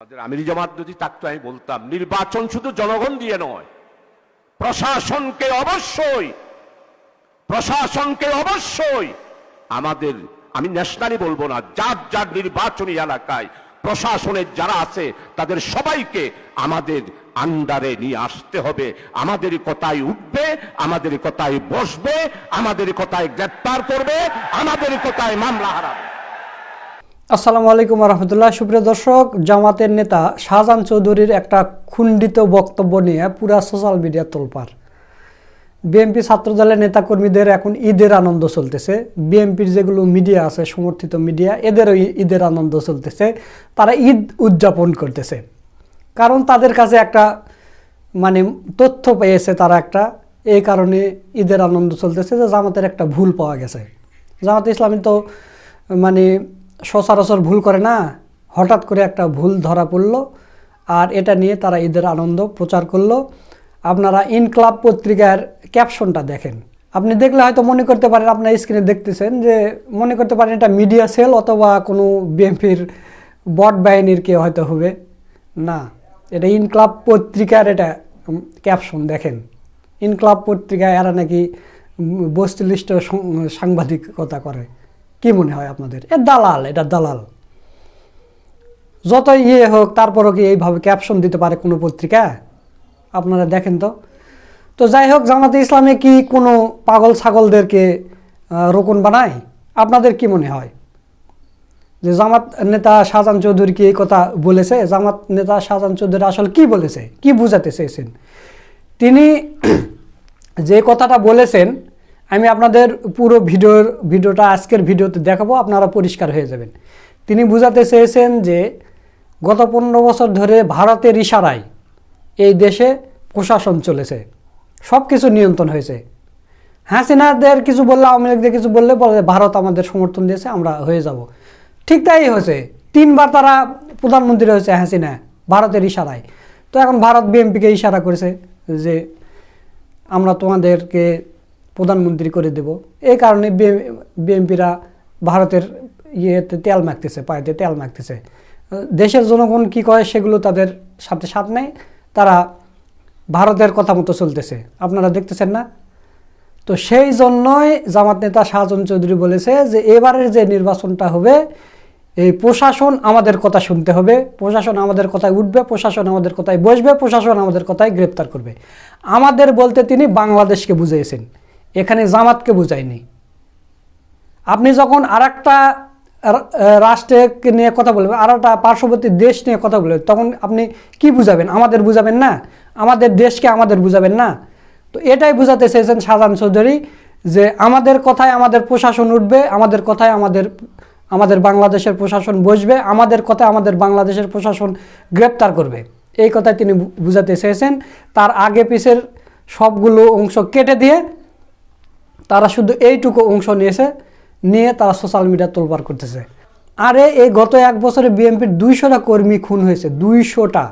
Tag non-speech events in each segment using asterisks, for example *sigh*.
আমাদের আমির জামাত যদি থাকতো, আমি বলতাম, নির্বাচন শুধু জনগণ দিয়ে নয়, প্রশাসনকে অবশ্যই প্রশাসনকে অবশ্যই আমাদের, আমি ন্যাশনালি বলব না, যার যার নির্বাচনী এলাকায় প্রশাসনের যারা আছে, তাদের সবাইকে আমাদের আন্ডারে নিয়ে আসতে হবে। আমাদের কথায় উঠবে, আমাদের কথায় বসবে, আমাদের কথায় গ্রেপ্তার করবে, আমাদের কথায় মামলা হারাবে। আসসালামু আলাইকুম রহমতুল্লাহ। সুপ্রিয় দর্শক, জামাতের নেতা শাহজাহান চৌধুরীর একটা খুন্ডিত বক্তব্য নিয়ে পুরা সোশ্যাল মিডিয়া তোলপার বিএনপি ছাত্রদলের নেতাকর্মীদের এখন ঈদের আনন্দ চলতেছে। বিএনপির যেগুলো মিডিয়া আছে, সমর্থিত মিডিয়া, এদেরও ঈদের আনন্দ চলতেছে। তারা ঈদ উদযাপন করতেছে। কারণ তাদের কাছে একটা মানে তথ্য পেয়েছে তারা একটা। এই কারণে ঈদের আনন্দ চলতেছে যে জামাতের একটা ভুল পাওয়া গেছে। জামাত ইসলামী তো মানে সচরাচর ভুল করে না। হঠাৎ করে একটা ভুল ধরা পড়ল আর এটা নিয়ে তারা ঈদের আনন্দ প্রচার করল। আপনারা ইনক্লাব পত্রিকার ক্যাপশনটা দেখেন। আপনি দেখলে হয়তো মনে করতে পারেন, আপনার স্ক্রিনে দেখতেছেন যে মনে করতে পারেন এটা মিডিয়া সেল অথবা কোনো বিএনপির বট বাহিনীর কেউ হয়তো হবে। না, এটা ইনক্লাব পত্রিকার এটা ক্যাপশন দেখেন। ইনক্লাব পত্রিকায় এরা নাকি সং- সাংবাদিকতা করে। কি মনে হয় আপনাদের? এ দালাল, এটা দালাল। যত ইয়ে হোক, তারপরও কি এইভাবে ক্যাপশন দিতে পারে কোনো পত্রিকা? আপনারা দেখেন তো। তো যাই হোক, জামাতে ইসলামে কি কোনো পাগল ছাগলদেরকে রোকন বানায়? আপনাদের কি মনে হয়? যে জামাত নেতা শাহজাহান চৌধুরী কি এই কথা বলেছে? জামাত নেতা শাহজাহান চৌধুরী আসলে কি বলেছে? কি বুঝাতে চেয়েছেন? তিনি *clears throat* যে কথাটা বলেছেন আমি আপনাদের পুরো ভিডিওর, ভিডিওটা আজকের ভিডিওতে দেখাবো, আপনারা পরিষ্কার হয়ে যাবেন। তিনি বুঝাতে চেয়েছেন যে, গত পনেরো বছর ধরে ভারতের ইশারায় এই দেশে প্রশাসন চলেছে সব কিছু নিয়ন্ত্রণ হয়েছে। হাসিনাদের কিছু বললে, আওয়ামী লীগদের কিছু বললে বলে, ভারত আমাদের সমর্থন দিয়েছে, আমরা হয়ে যাব। ঠিক তাই হয়েছে। তিনবার তারা প্রধানমন্ত্রী হয়েছে হাসিনা, ভারতের ইশারায়। তো এখন ভারত বিএনপিকে ইশারা করেছে যে, আমরা তোমাদেরকে প্রধানমন্ত্রী করে দেব। এই কারণে বিএনপিরা ভারতের ইয়েতে তেল মাখতেছে, পায়েতে তেল মাখতেছে। দেশের জনগণ কি করে সেগুলো তাদের সাথে সাথ নেয়। তারা ভারতের কথা মতো চলতেছে। আপনারা দেখতেছেন না? তো সেই জন্যই জামাত নেতা শাহজন চৌধুরী বলেছে যে এবারের যে নির্বাচনটা হবে, এই প্রশাসন আমাদের কথা শুনতে হবে। প্রশাসন আমাদের কথায় উঠবে, প্রশাসন আমাদের কথায় বসবে, প্রশাসন আমাদের কথায় গ্রেপ্তার করবে। আমাদের বলতে তিনি বাংলাদেশকে বুঝিয়েছেন। এখানে জামাতকে বোঝায়নি। আপনি যখন আর একটা রাষ্ট্রকে নিয়ে কথা বলবেন আর একটা পার্শ্ববর্তী দেশ নিয়ে কথা বলবেন, তখন আপনি কি বুঝাবেন? আমাদের বুঝাবেন না। আমাদের দেশকে আমাদের বুঝাবেন না। তো এটাই বুঝাতে চেয়েছেন শাহজাহান চৌধুরী যে আমাদের কথায় আমাদের প্রশাসন উঠবে, আমাদের কথায় আমাদের আমাদের বাংলাদেশের প্রশাসন বসবে, আমাদের কথায় আমাদের বাংলাদেশের প্রশাসন গ্রেপ্তার করবে। এই কথায় তিনি বুঝাতে চেয়েছেন। তার আগে পিছের সবগুলো অংশ কেটে দিয়ে তারা শুধু এইটুকু অংশ নিয়েছে, নিয়ে তারা সোশ্যাল মিডিয়া তোলপার করতেছে। আরে এই গত এক বছরে বিএনপির দুইশোটা কর্মী খুন হয়েছে, দুইশোটা।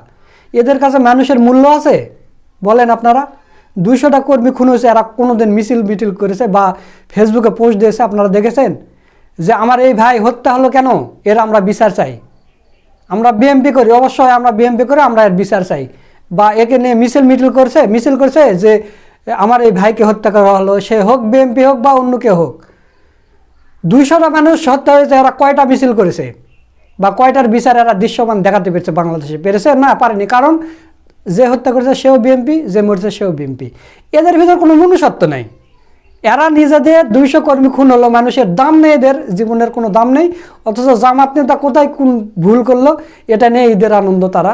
এদের কাছে মানুষের মূল্য আছে? বলেন আপনারা। দুইশোটা কর্মী খুন হয়েছে, এরা কোনোদিন মিছিল মিটিল করেছে বা ফেসবুকে পোস্ট দিয়েছে, আপনারা দেখেছেন? যে আমার এই ভাই হত্যা হলো কেন? এর আমরা বিচার চাই। আমরা বিএমপি করি, অবশ্যই আমরা বিএমপি করে আমরা এর বিচার চাই। বা একে নিয়ে মিছিল মিটিল করছে, মিছিল করছে যে আমার এই ভাইকে হত্যা করা হলো, সে হোক বিএমপি হোক বা অন্য কেউ হোক দুইশোটা মানুষ হত্যা হয়েছে, এরা কয়টা মিছিল করেছে? বা কয়টার বিচার এরা দৃশ্যমান দেখাতে পেরেছে বাংলাদেশে? পেরেছে? না, পারেনি। কারণ যে হত্যা করেছে সেও বিএমপি যে মরেছে সেও বিএমপি এদের ভিতর কোনো মনুষ্যত্ব নেই। এরা নিজেদের দুইশো কর্মী খুন হলো, মানুষের দাম নেই এদের, জীবনের কোনো দাম নেই। অথচ জামাত নেতা কোথায় কোন ভুল করল? এটা নিয়ে ঈদের আনন্দ তারা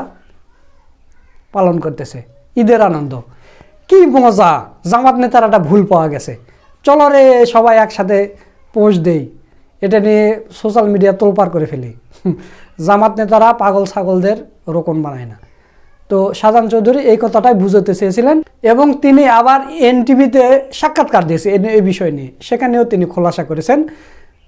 পালন করতেছে। ঈদের আনন্দ। কি মজা, জামাত নেতার একটা ভুল পাওয়া গেছে। চলো রে, সবাই একসাথে পোস্ট দেই। এটা নিয়ে সোশ্যাল মিডিয়া তোলপার করে ফেলি। *laughs* জামাত নেতারা পাগল ছাগলদের রোকন বানায় না। তো শাহজাহান চৌধুরী এই কথাটাই বুঝতে চেয়েছিলেন এবং তিনি আবার এনটিভিতে সাক্ষাৎকার দিয়েছে এই বিষয় নিয়ে। সেখানেও তিনি খোলাসা করেছেন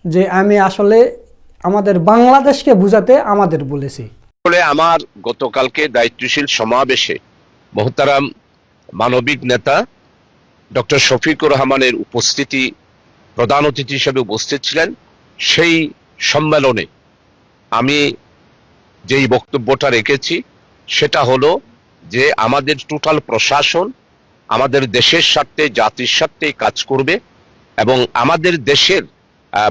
যে আমি আসলে আমাদের বাংলাদেশকে বুঝাতে আমাদের বলেছি। বলে আমার গতকালকে দায়িত্বশীল সমাবেশে মহতারাম মানবিক নেতা ডক্টর শফিকুর রহমানের উপস্থিতি প্রধান অতিথি হিসেবে উপস্থিত ছিলেন। সেই সম্মেলনে আমি যেই বক্তব্যটা রেখেছি, সেটা হলো যে আমাদের টোটাল প্রশাসন আমাদের দেশের স্বার্থে, জাতির স্বার্থে কাজ করবে এবং আমাদের দেশের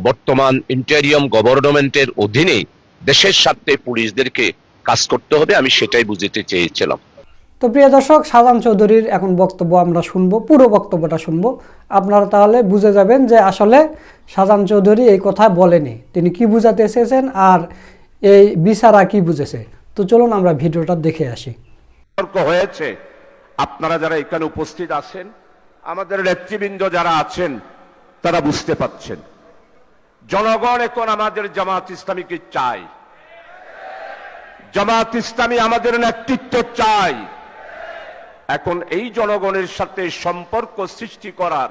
বর্তমান ইন্টেরিয়ম গভর্নমেন্টের অধীনে দেশের স্বার্থে পুলিশদেরকে কাজ করতে হবে, আমি সেটাই বুঝতে চেয়েছিলাম। তো প্রিয় দর্শক শাহজাহান চৌধুরীর এখন বক্তব্য আমরা শুনব, পুরো বক্তব্যটা শুনব। আপনারা তাহলে বুঝে যাবেন যে আসলে শাহজাহান চৌধুরী এই কথা বলেনি। তিনি কি বুঝাতে এসেছেন আর এই বিচারা কি বুঝেছে? তো চলুন আমরা ভিডিওটা দেখে আসি। হয়েছে। আপনারা যারা এখানে উপস্থিত আছেন, আমাদের নেতৃবৃন্দ যারা আছেন, তারা বুঝতে পাচ্ছেন জনগণ এখন আমাদের জামাত ইসলামীকে চায়। জামাত ইসলামী আমাদের নেতৃত্ব চাই এখন এই জনগণের সাথে সম্পর্ক সৃষ্টি করার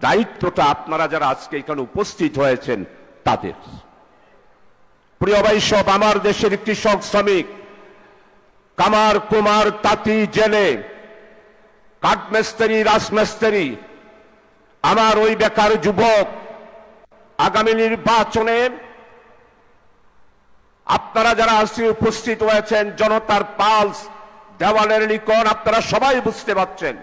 দায়িত্বটা আপনারা যারা আজকে এখানে উপস্থিত হয়েছেন, তাদের। প্রিয় সব, আমার দেশের কৃষক, শ্রমিক, কামার, কুমার, তাঁতি, জেলে, কাঠমেস্তারি, রাজমেস্তারি, আমার ওই বেকার যুবক, আগামী নির্বাচনে আপনারা যারা আজকে উপস্থিত হয়েছেন, জনতার পালস দেওয়ালের লিখন আপনারা সবাই বুঝতে পারছেন।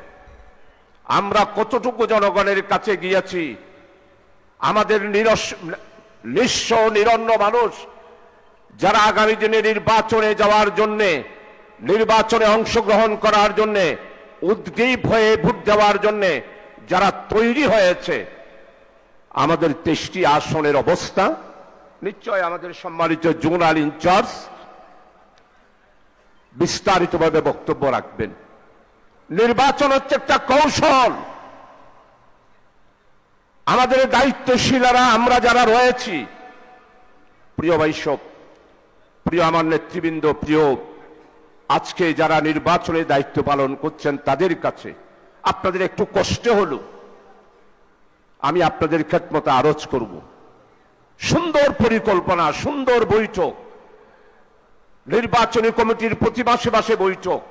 আমরা কতটুকু জনগণের কাছে গিয়েছি। আমাদের নিরস নিঃস্ব নিরন্ন মানুষ, যারা আগামী দিনে নির্বাচনে যাওয়ার জন্যে, নির্বাচনে অংশগ্রহণ করার জন্যে, উদ্গ্রীব হয়ে ভোট দেওয়ার জন্যে যারা তৈরি হয়েছে, আমাদের তেইশটি আসনের অবস্থা, নিশ্চয় আমাদের সম্মানিত জোনাল ইনচার্জ বিস্তারিতভাবে বক্তব্য রাখবেন। নির্বাচন হচ্ছে একটা কৌশল। আমাদের দায়িত্বশীলারা, আমরা যারা রয়েছি, প্রিয় বৈশব প্রিয় আমার নেতৃবৃন্দ, প্রিয় আজকে যারা নির্বাচনে দায়িত্ব পালন করছেন তাদের কাছে আপনাদের একটু কষ্ট হলো। আমি আপনাদের ক্ষেত্রমতো আরজ করব। সুন্দর পরিকল্পনা, সুন্দর বৈঠক নির্বাচনী কমিটির প্রতি মাসে মাসে বৈঠক।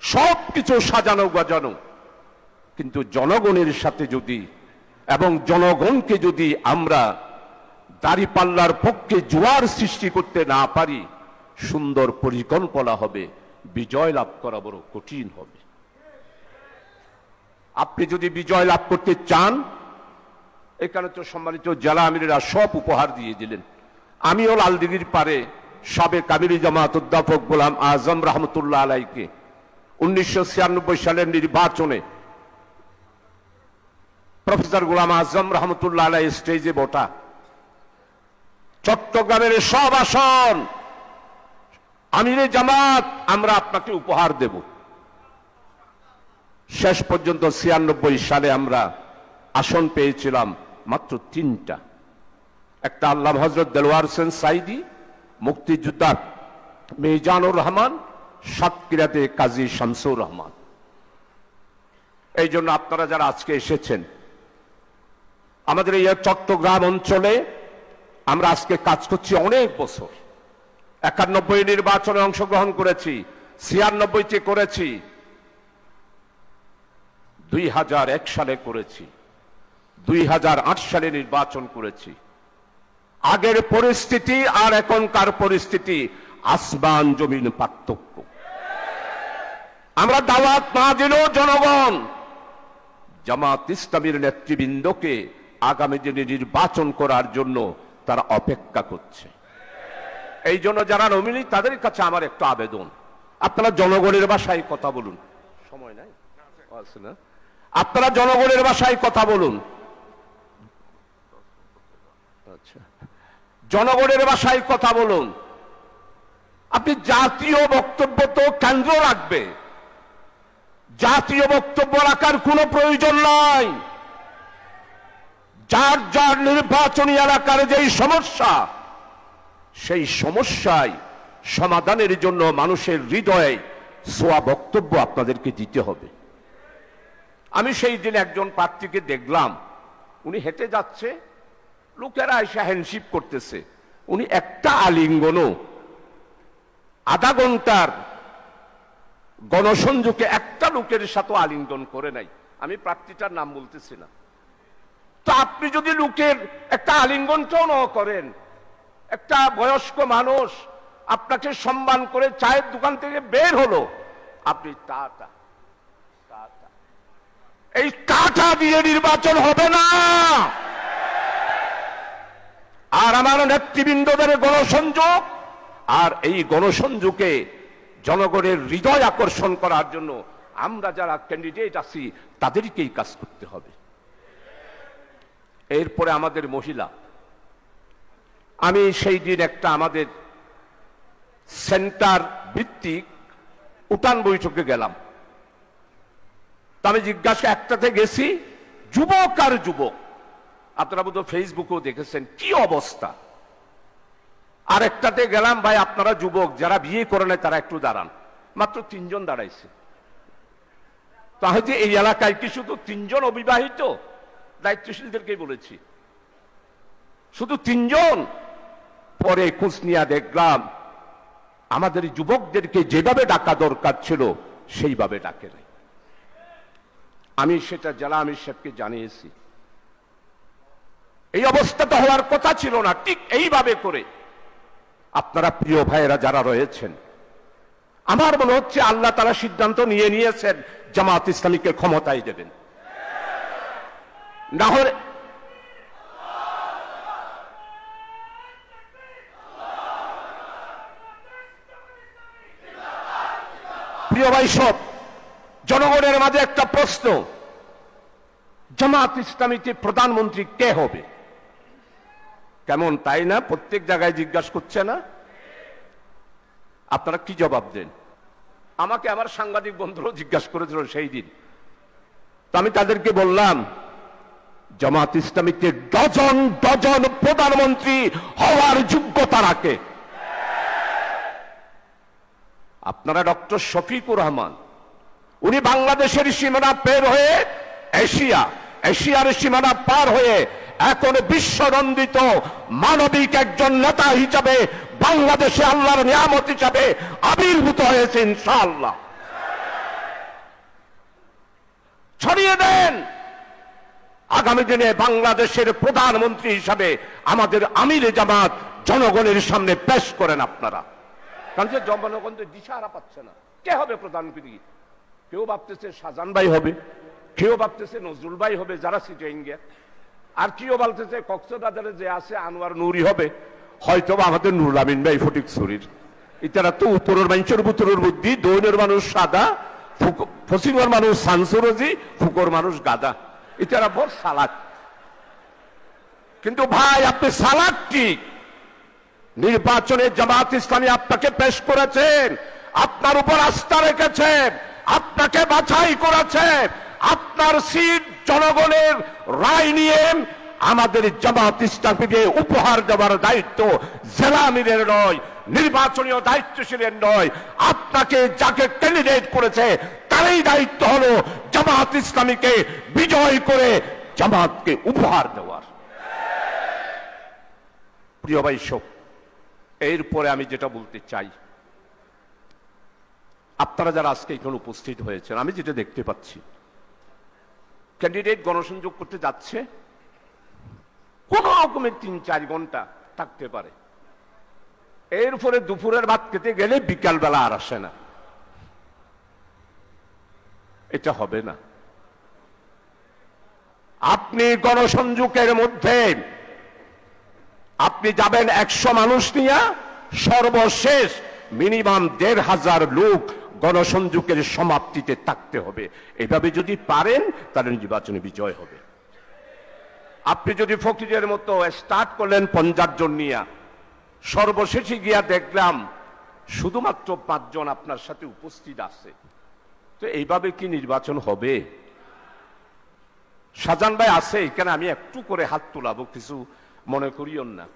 সব কিছু সাজানো গাজানো। কিন্তু জনগণের সাথে যদি এবং জনগণকে যদি আমরা দাড়িপাল্লার পক্ষে জোয়ার সৃষ্টি করতে না পারি, সুন্দর পরিকল্পনা হবে, বিজয় লাভ করা বড় কঠিন হবে। আপনি যদি বিজয় লাভ করতে চান, এখানে তো সম্মানিত জেলা আমিরেরা সব উপহার দিয়ে দিলেন। আমিও লালদিঘির পারে সাবেক কাবিরি জামাত অধ্যাপক গোলাম আজম রহমতুল্লাহ আলাইকে উনিশশো ছিয়ানব্বই সালের নির্বাচনে প্রফেসর গোলাম আজম রহমতুল্লাহ আলাই স্টেজে বটা। চট্টগ্রামের সব আসন, আমিরে জামাত, আমরা আপনাকে উপহার দেব। শেষ পর্যন্ত ছিয়ানব্বই সালে আমরা আসন পেয়েছিলাম মাত্র তিনটা। একটা আল্লাহ হজরত দেলোয়ার হোসেন সাইদি মুক্তিযোদ্ধা মেজানুর রহমান, সাতক্ষীরাতে কাজী শামসুর রহমান। এই জন্য আপনারা যারা আজকে এসেছেন, আমাদের এই চট্টগ্রাম অঞ্চলে আমরা আজকে কাজ করছি অনেক বছর। একানব্বই নির্বাচনে অংশগ্রহণ করেছি ছিয়ানব্বইতে করেছি, দুই হাজার এক সালে করেছি, দুই হাজার আট সালে নির্বাচন করেছি। আগের পরিস্থিতি আর এখনকার পরিস্থিতি। আসমান, জমিন পার্থক্য। আমরা দাওয়াত না দিলেও জনগণ। জামাত ইসলামীর নেতৃবৃন্দকে আগামী দিনে নির্বাচন করার জন্য তারা অপেক্ষা করছে। এই জন্য যারা নমিনি, তাদের কাছে আমার একটা আবেদন। আপনারা জনগণের ভাষায় কথা বলুন। সময় নাই? আপনারা জনগণের ভাষায় কথা বলুন। আচ্ছা। জনগণের ভাষায় কথা বলুন। আপনি জাতীয় বক্তব্য তো কেন্দ্র রাখবে। জাতীয় বক্তব্য রাখার কোনো প্রয়োজন নাই। যার যার নির্বাচনী এলাকার যেই সমস্যা, সেই সমস্যায় সমাধানের জন্য মানুষের হৃদয়ে সোয়া বক্তব্য আপনাদেরকে দিতে হবে। আমি সেই দিন একজন প্রার্থীকে দেখলাম। উনি হেঁটে যাচ্ছে লোকেরা এসে হ্যান্ডশিপ করতেছে। উনি একটা আলিঙ্গনও। আধা ঘণ্টার গণসংযোগে একটা লোকের সাথে আলিঙ্গন করে নাই। আমি প্রার্থীটার নাম বলতেছি না। তো আপনি যদি লোকের একটা আলিঙ্গনটাও ন করেন, একটা বয়স্ক মানুষ আপনাকে সম্মান করে চায়ের দোকান থেকে বের হলো, আপনি টাটা। এই টাটা দিয়ে নির্বাচন হবে না। আর আমার নেতৃবৃন্দদের গণসংযোগ, আর এই গণসংযোগে জনগণের হৃদয় আকর্ষণ করার জন্য আমরা যারা ক্যান্ডিডেট আছি, তাদেরকেই কাজ করতে হবে। এরপরে আমাদের মহিলা। আমি সেই দিন একটা আমাদের সেন্টার ভিত্তিক উঠান বৈঠকে গেলাম। আমি জিজ্ঞাসা একটাতে গেছি, যুবক আর যুবক। আপনারা বোধহয় ফেসবুকেও দেখেছেন। কি অবস্থা? আরেকটাতে গেলাম, ভাই, আপনারা যুবক, যারা বিয়ে করে নেয় তারা একটু দাঁড়ান। মাত্র তিনজন দাঁড়াইছে। তাহলে এই এলাকায় কি শুধু তিনজন অবিবাহিত? দায়িত্বশীলদেরকে বলেছি। শুধু তিনজন? পরে খোঁজ নিয়ে দেখলাম, আমাদের যুবকদেরকে যেভাবে ডাকা দরকার ছিল, সেইভাবে ডাকে নাই। আমি সেটা জেলা আমির সাহেবকে জানিয়েছি। এই অবস্থাটা হওয়ার কথা ছিল না, ঠিক এইভাবে করে। আপনারা প্রিয় ভাইয়েরা যারা রয়েছেন, আমার মনে হচ্ছে আল্লাহ তারা সিদ্ধান্ত নিয়ে নিয়েছেন, জামাত ইসলামীকে ক্ষমতায় দেবেন। না হলে প্রিয় ভাই সব, জনগণের মাঝে একটা প্রশ্ন, জামাত ইসলামীতে প্রধানমন্ত্রী কে হবে? কেমন, তাই না? প্রত্যেক জায়গায় জিজ্ঞাসা করছে না? আপনারা কি জবাব দেন? আমাকে আমার সাংবাদিক বন্ধুরাও জিজ্ঞাসা করেছিল সেই দিন। তো আমি তাদেরকে বললাম, জামাত ইসলামীতে ডজন ডজন প্রধানমন্ত্রী হওয়ার যোগ্যতা রাখে। আপনারা ডক্টর শফিকুর রহমান, উনি বাংলাদেশের সীমানা পের হয়ে এশিয়া এশিয়ার সীমানা পার হয়ে এখন বিশ্বনন্দিত মানবিক একজন নেতা হিসাবে বাংলাদেশে আল্লাহর নিয়ামত হিসাবে আবির্ভূত হয়েছে ইনশাআল্লাহ। ছড়িয়ে দেন। আগামী দিনে বাংলাদেশের প্রধানমন্ত্রী হিসাবে আমাদের আমির জামাত জনগণের সামনে পেশ করেন আপনারা। কারণ যে জনগণ তো দিশাহারা পাচ্ছে না। কে হবে প্রধানমন্ত্রী? কেউ ভাবতেছে শাহজান ভাই হবে। কেউ ভাবতেছে, নজরুল ভাই হবে যারা সিটে ইন্ডিয়া আর কেউ বলতেছে, কক্সবাজারে যে আছে, আনোয়ার নুরি হবে হয়তো আমাদের নুরুল আমিন ভাই ফটিক শরীর ইতারা তো উত্তরের মানুষের উত্তরের বুদ্ধি, দৈনের মানুষ সাদা ফসিংয়ের মানুষ সানসুরজি, ফুকর মানুষ গাদা। ইতারা বড় সালাক। কিন্তু ভাই, আপনি সালাক ঠিক নির্বাচনে জামাত ইসলামী আপনাকে পেশ করেছেন, আপনার উপর আস্থা রেখেছেন, আপনাকে বাছাই করেছে আপনার সিট জনগণের রায় নিয়ে আমাদের জামাত ইসলামীকে উপহার দেওয়ার দায়িত্ব জেলা আমিরের নয় নির্বাচনীয় দায়িত্বশীলের নয়। আপনাকে যাকে ক্যান্ডিডেট করেছে, তারই দায়িত্ব হলো জামাত ইসলামীকে বিজয় করে জামাতকে উপহার দেওয়ার। প্রিয় ভাই সব এরপরে আমি যেটা বলতে চাই, আপনারা যারা আজকে এখানে উপস্থিত হয়েছেন, আমি যেটা দেখতে পাচ্ছি ক্যান্ডিডেট গণসংযোগ করতে যাচ্ছে, কোন রকমের তিন চার ঘণ্টা থাকতে পারে। এরপরে দুপুরের ভাত খেতে গেলে বিকালবেলা আর আসে না। এটা হবে না। আপনি গণসংযোগের মধ্যে, আপনি যাবেন একশো মানুষ নিয়ে, সর্বশেষ মিনিমাম দেড় হাজার লোক গণসংযোগের সমাপ্তিতে থাকতে হবে। এভাবে যদি পারেন, তাহলে নির্বাচনে বিজয় হবে। আপনি যদি ফকিরের মতো স্টার্ট করলেন পঞ্চাশ জন সর্বশেষে গিয়া দেখলাম শুধুমাত্র পাঁচজন আপনার সাথে উপস্থিত আছে। তো এইভাবে কি নির্বাচন হবে? সাজান ভাই আছে, এখানে আমি একটু করে হাত তোলাবো, কিছু মনে করিও না।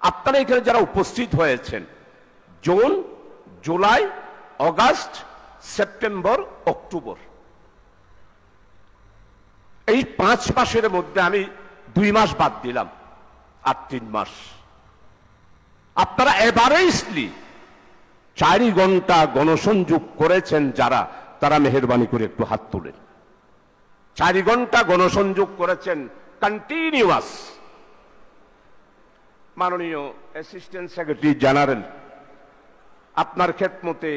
আপনারা এখানে যারা উপস্থিত হয়েছেন, June, July August, September, October. এই পাঁচ মাসের মধ্যে আমি দুই মাস বাদ দিলাম, আর তিন মাস। আপনারা এভারেজলি চারি ঘণ্টা গণসংযোগ করেছেন যারা, তারা মেহরবানি করে একটু হাত তোলেন। চারি ঘণ্টা গণসংযোগ করেছেন কন্টিনিউয়াস মাননীয় অ্যাসিস্ট্যান্ট সেক্রেটারি জেনারেল আপনার খেতমতে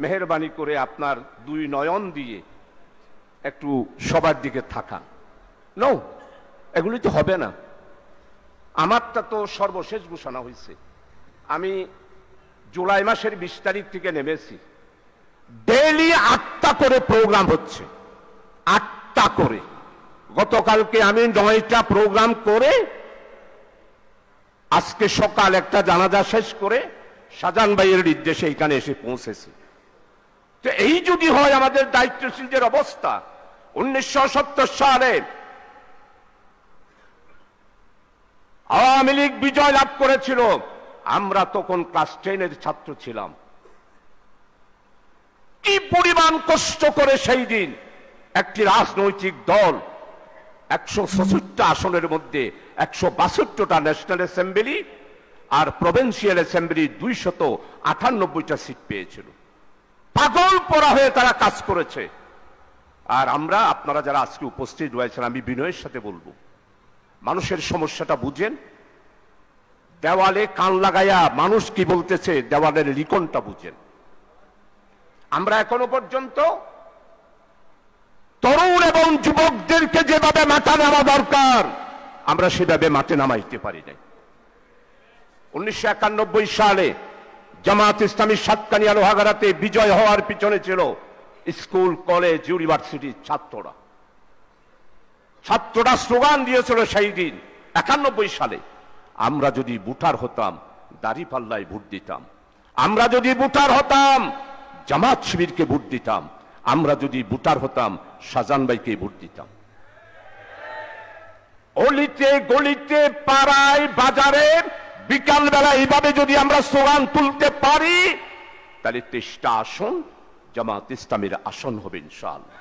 মেহরবানি করে আপনার দুই নয়ন দিয়ে একটু সবার দিকে থাকা। নো এগুলি তো হবে না। আমারটা তো সর্বশেষ ঘোষণা হয়েছে আমি জুলাই মাসের বিশ তারিখ থেকে নেমেছি। ডেইলি আটটা করে প্রোগ্রাম হচ্ছে। আটটা করে। গতকালকে আমি নয়টা প্রোগ্রাম করে আজকে সকাল একটা জানাজা শেষ করে সাজান ভাইয়ের নির্দেশে এখানে এসে পৌঁছেছি। তো এই যদি হয় আমাদের দায়িত্বশীলদের অবস্থা। উনিশশো সত্তর সালে আওয়ামী লীগ বিজয় লাভ করেছিল। আমরা তখন ক্লাস টেনের ছাত্র ছিলাম। কি পরিমাণ কষ্ট করে সেই দিন একটি রাজনৈতিক দল একশো ছষট্টি আসনের মধ্যে একশো বাষট্টিটা ন্যাশনাল অ্যাসেম্বলি আর প্রভিন্সিয়াল অ্যাসেম্বলি দুইশত আটানব্বইটা সিট পেয়েছিল। পাগল পড়া হয়ে তারা কাজ করেছে। আর আমরা, আপনারা যারা আজকে উপস্থিত রয়েছেন, আমি বিনয়ের সাথে বলব। মানুষের সমস্যাটা বুঝেন। দেওয়ালে কান লাগাইয়া মানুষ কি বলতেছে, দেওয়ালের লিকনটা বুঝেন। আমরা এখনও পর্যন্ত তরুণ এবং যুবকদেরকে যেভাবে মাথা নামা দরকার, আমরা সেভাবে মাঠে নামাইতে পারি নাই। উনিশশো একানব্বই সালে জামাত ইসলামী সাতকানিয়া লোহাগাড়াতে বিজয় হওয়ার পিছনে ছিল স্কুল, কলেজ, ইউনিভার্সিটির ছাত্ররা। ছাত্ররা স্লোগান দিয়েছিল সেই দিন, একানব্বই সালে, আমরা যদি বুটার হতাম দাড়ি পাল্লায় ভোট দিতাম। আমরা যদি বুটার হতাম, জামাত শিবিরকে ভোট দিতাম। আমরা যদি বুটার হতাম শাহজান ভাইকে ভোট দিতাম। অলিতে গলিতে পাড়ায় বাজারে বিকাল বেলা এইভাবে যদি আমরা স্লোগান তুলতে পারি, তাহলে তেষ্টা আসন, জামাত ইসলামের আসন হবে ইনশাআল্লাহ।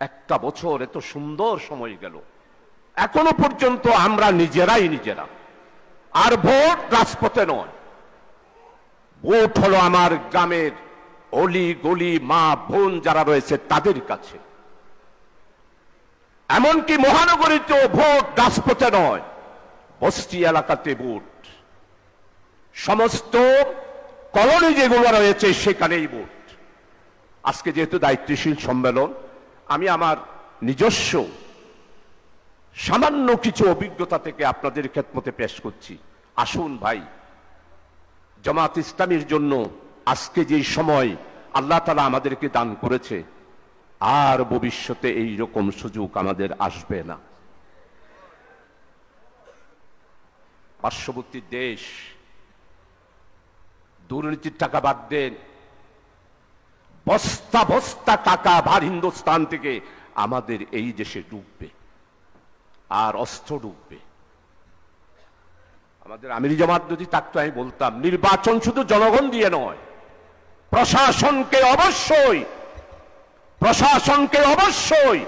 একটা বছর এত সুন্দর সময় গেল। এখনও পর্যন্ত আমরা নিজেরাই নিজেরা। আর ভোট রাজপথে নয়। ভোট হলো আমার গ্রামের অলি গলি মা বোন যারা রয়েছে তাদের কাছে। এমনকি মহানগরীতেও ভোট রাজপথে নয়। বস্তি এলাকাতে ভোট সমস্ত কলোনি যেগুলো রয়েছে সেখানেই ভোট আজকে যেহেতু দায়িত্বশীল সম্মেলন, আমি আমার নিজস্ব সামান্য কিছু অভিজ্ঞতা থেকে আপনাদের খেদমতে পেশ করছি। আসুন ভাই, জামাত ইসলামের জন্য আজকে যে সময় আল্লাহ তালা আমাদেরকে দান করেছে, আর ভবিষ্যতে এই রকম সুযোগ আমাদের আসবে না। পার্শ্ববর্তী দেশ, দুর্নীতির টাকা বাদ দেন। বস্তা বস্তা টাকা ভার হিন্দুস্তান থেকে আমাদের এই দেশে ডুববে, আর অস্ত্র ডুববে। আমাদের আমির জামাত যদি থাকতো, আমি বলতাম, নির্বাচন শুধু জনগণ দিয়ে নয়, প্রশাসনকে অবশ্যই প্রশাসনকে অবশ্যই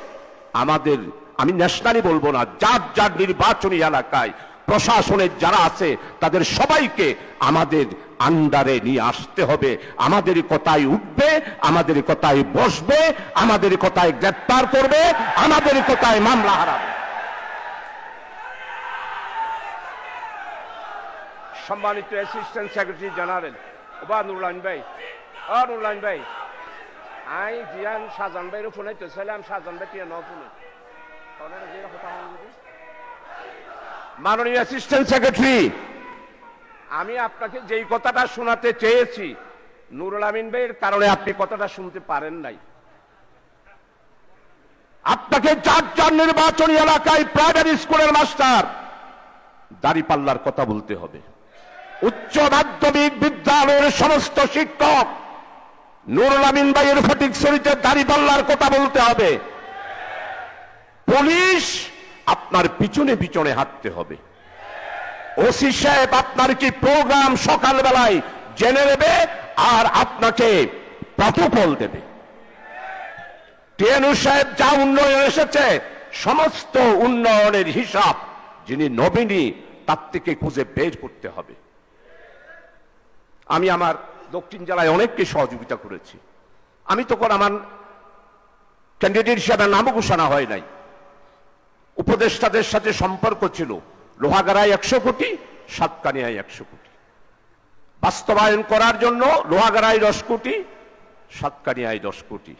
আমাদের, আমি ন্যাশনালি বলব না, যার যার নির্বাচনী এলাকায় প্রশাসনের যারা আছে, তাদের সবাইকে আমাদের আন্ডারে নিয়ে আসতে হবে। আমাদের কথায় উঠবে, আমাদের কথায় বসবে, আমাদের কথায় গ্রেপ্তার করবে, আমাদের কথায় মামলা হারাবে। সম্মানিত অ্যাসিস্ট্যান্ট সেক্রেটারি জেনারেল ওবা নুরলাইন ভাই। ও নুরলাইন ভাই, আই জিয়ান সাজান ভাইয়ের ফোনে তো ছিলাম সাজান ভাই টিয়া ন ফোনে। মাননীয় অ্যাসিস্ট্যান্ট সেক্রেটারি আমি আপনাকে যেই কথাটা শোনাতে চেয়েছি, নুরুল আমিন ভাইয়ের কারণে আপনি কথাটা শুনতে পারেন নাই। আপনাকে যার যার নির্বাচনী এলাকায় প্রাইমারি স্কুলের মাস্টার দাড়িপাল্লার কথা বলতে হবে। উচ্চ মাধ্যমিক বিদ্যালয়ের সমস্ত শিক্ষক, নুরুল আমিন ভাইয়ের ফটিক শরীতে দাড়িপাল্লার কথা বলতে হবে। পুলিশ আপনার পিছনে পিছনে হাঁটতে হবে। ওসি সাহেব, আপনার কি প্রোগ্রাম সকালবেলায় জেনে নেবে আর আপনাকে প্রটোকল দেবে? টিএনউ সাহেব, যা উন্নয়ন এসেছে, সমস্ত উন্নয়নের হিসাব যিনি নবীনী তার থেকে খুঁজে বের করতে হবে। আমি আমার দক্ষিণ জেলায় অনেককে সহযোগিতা করেছি। আমি তখন আমার ক্যান্ডিডেট হিসাবে নামও ঘোষণা হয় নাই। উপদেষ্টাদের সাথে সম্পর্ক ছিল। লোহাগাড়ায় একশো কোটি, সাতকানিয়ায় একশো কোটি। বাস্তবায়ন করার জন্য লোহাগাড়ায় দশ কোটি, সাতকানিয়ায় দশ কোটি।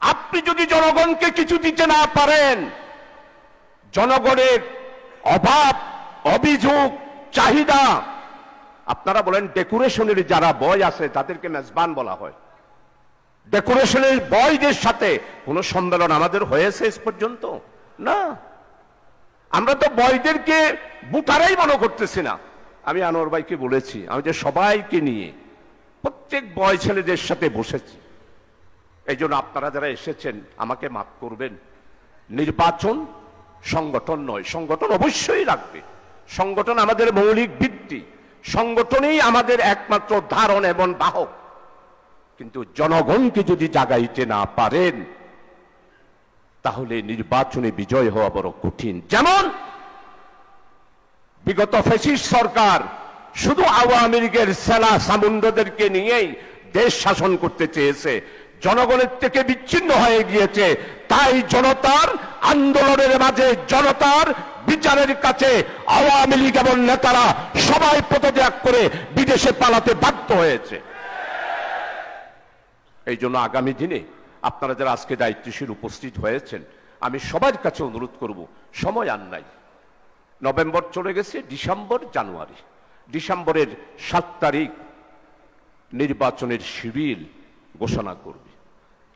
আপনি যদি জনগণকে কিছু দিতে না পারেন, জনগণের অভাব, অভিযোগ, চাহিদা, আপনারা বলেন ডেকোরেশনের যারা বয় আছে, তাদেরকে মেজবান বলা হয়। ডেকোরেশনের বয়দের সাথে কোনো সম্মেলন আমাদের হয়েছে এস পর্যন্ত? না। আমরা তো বয়দেরকে বুটারাই মনে করতেছি না। আমি আনোয়ার ভাইকে বলেছি, আমি যে সবাইকে নিয়ে প্রত্যেক বয় ছেলেদের সাথে বসেছি। এই জন্য আপনারা যারা এসেছেন, আমাকে মাফ করবেন। নির্বাচন সংগঠন নয়, সংগঠন অবশ্যই রাখবে সংগঠন আমাদের মৌলিক ভিত্তি। সংগঠনই আমাদের একমাত্র ধারণ এবং বাহক। কিন্তু জনগণকে যদি জাগাইতে না পারেন তাহলে নির্বাচনে বিজয় হওয়া বড় কঠিন। যেমন বিগত ফেসিস সরকার শুধু আওয়ামী লীগের সেনা সামুন্ডদেরকে নিয়েই দেশ শাসন করতে চেয়েছে, জনগণের থেকে বিচ্ছিন্ন হয়ে গিয়েছে। তাই জনতার আন্দোলনের মাঝে জনতার বিচারের কাছে আওয়ামী লীগ এবং নেতারা সবাই পদত্যাগ করে বিদেশে পালাতে বাধ্য হয়েছে। এই জন্য আগামী দিনে আপনারা যারা আজকে দায়িত্বশীল উপস্থিত হয়েছেন, আমি সবার কাছে অনুরোধ করব, সময় আর নাই। নভেম্বর চলে গেছে, ডিসেম্বর জানুয়ারি। ডিসেম্বরের সাত তারিখ নির্বাচনের শিবির ঘোষণা করবে।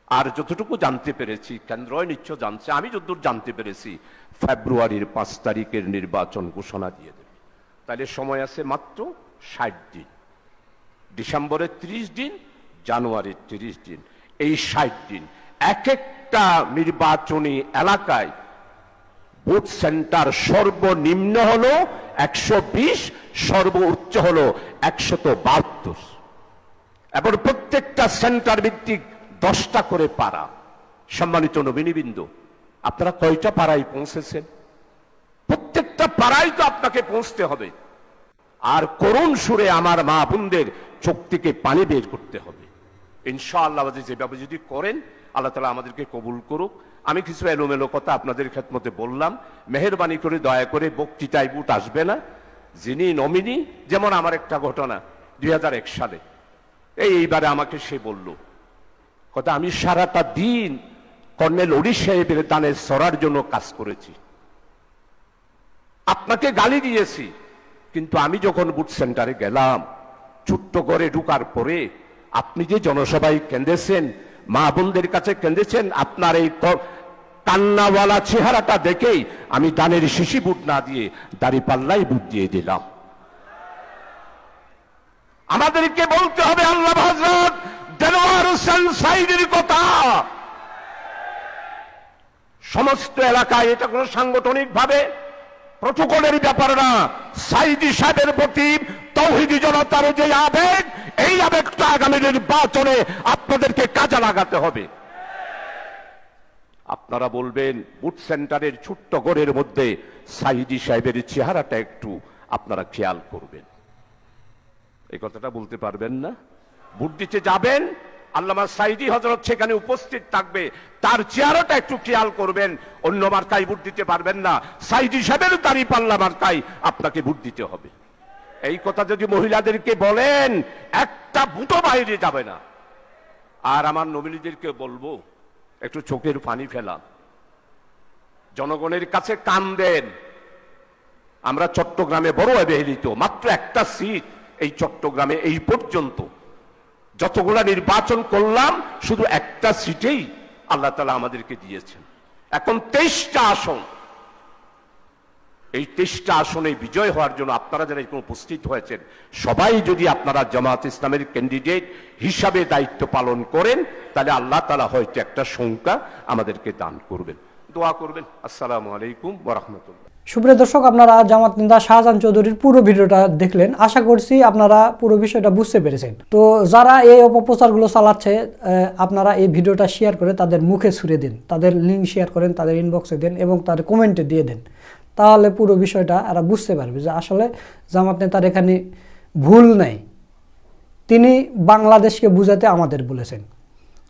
আর যতটুকু জানতে পেরেছি কেন্দ্র নিশ্চয় জানছে, আমি যতদূর জানতে পেরেছি, ফেব্রুয়ারির পাঁচ তারিখের নির্বাচন ঘোষণা দিয়ে দেবে। তাহলে সময় আছে মাত্র ষাট দিন। ডিসেম্বরের ত্রিশ দিন, জানুয়ারির তিরিশ দিন। এই ষাট দিন। এক একটা নির্বাচনী এলাকায় বুথ সেন্টার সর্বনিম্ন হলো একশো বিশ সর্বোচ্চ হলো একশত বাহাত্তর। এবং প্রত্যেকটা সেন্টার ভিত্তিক দশটা করে পাড়া। সম্মানিত নবীনীবৃন্দ, আপনারা কয়টা পাড়ায় পৌঁছেছেন? প্রত্যেকটা পাড়ায় তো আপনাকে পৌঁছতে হবে। আর করুণ সুরে আমার মা বোনদের চোখ থেকে পানি বের করতে হবে। ইনশাআল্লাহ যেভাবে যদি করেন, আল্লাহ তালা আমাদেরকে কবুল করুক। আমি কিছু এলোমেলো কথা আপনাদের ক্ষেত্রে বললাম। মেহরবানি করে, দয়া করে বক্তৃতায় বুট আসবে না। যিনি নমিনি, যেমন আমার একটা ঘটনা, দুই সালে। এই এইবারে আমাকে সে বলল, কথা, আমি সারাটা দিন কর্নেল অরি সাহেবের দানের সরার জন্য কাজ করেছি। আপনাকে গালি দিয়েছি, কিন্তু আমি যখন বুথ সেন্টারে গেলাম, ছোট্ট করে ঢুকার পরে আপনি যে জনসভায় কেঁদেছেন মা বোনদের কাছে কেঁদেছেন আপনার এই কান্নাওয়ালা চেহারাটা দেখেই আমি দানের শিশি বুট না দিয়ে দাড়ি পাল্লাই বুট দিয়ে দিলাম। আমাদেরকে বলতে হবে, আল্লাহ হজরত দেলোয়ার হোসেন কথা। সমস্ত এলাকায় এটা কোনো সাংগঠনিক ভাবে প্রটোকলের ব্যাপার না। সাইদি সাহেবের প্রতি তৌহিদি জনতার যে আবেগ, এই আবেগটা আগামী নির্বাচনে আপনাদেরকে কাজে লাগাতে হবে। আপনারা বলবেন বুথ সেন্টারের ছোট্ট ঘরের মধ্যে সাইদি সাহেবের চেহারাটা একটু আপনারা খেয়াল করবেন। এই কথাটা বলতে পারবেন না? ভোট দিতে যাবেন আল্লামা সাইদি হজরত সেখানে উপস্থিত থাকবে। তার চেহারাটা একটু খেয়াল করবেন। অন্য মার্কায় ভোট দিতে পারবেন না। সাইদি সাহেবের দাঁড়ি পাল্লা মার্কায় আপনাকে ভোট দিতে হবে। এই কথা যদি মহিলাদেরকে বলেন, একটা বুটো বাইরে যাবে না। আর আমার নমিনীদেরকে বলব, একটু চোখের পানি ফেলা। জনগণের কাছে কান দেন। আমরা চট্টগ্রামে বড় অবহেলিত, মাত্র একটা সিট এই চট্টগ্রামে এই পর্যন্ত। যতগুলা নির্বাচন করলাম, শুধু একটা সিটেই আল্লাহ তালা আমাদেরকে দিয়েছেন। এখন তেইশটা আসন। এই তেইশটা আসনে বিজয় হওয়ার জন্য আপনারা যারা এখানে উপস্থিত হয়েছেন, সবাই যদি আপনারা জামাত ইসলামের ক্যান্ডিডেট হিসাবে দায়িত্ব পালন করেন, তাহলে আল্লাহ তালা হয়তো একটা সংখ্যা আমাদেরকে দান করবেন। দোয়া করবেন। আসসালামু আলাইকুম ওরহমতুল্লাহ সুপ্রিয় দর্শক, আপনারা জামাত নেতা শাহজাহান চৌধুরীর পুরো ভিডিওটা দেখলেন। আশা করছি আপনারা পুরো বিষয়টা বুঝতে পেরেছেন। তো যারা এই অপপ্রচারগুলো চালাচ্ছে আপনারা এই ভিডিওটা শেয়ার করে তাদের মুখে ছুড়ে দিন, তাদের লিঙ্ক শেয়ার করেন, তাদের ইনবক্সে দেন এবং তাদের কমেন্টে দিয়ে দেন। তাহলে পুরো বিষয়টা এরা বুঝতে পারবে যে আসলে জামাত নেতার এখানে ভুল নাই। তিনি বাংলাদেশকে বুঝাতে আমাদের বলেছেন।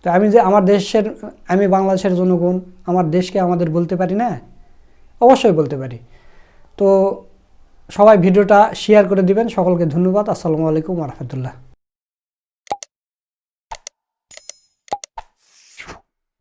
তো আমি যে আমার দেশের, আমি বাংলাদেশের জনগণ, আমার দেশকে আমাদের বলতে পারি না? অবশ্যই বলতে পারি। তো সবাই ভিডিওটা শেয়ার করে দিবেন। সকলকে ধন্যবাদ। আসসালামু আলাইকুম রহমতুল্লাহ।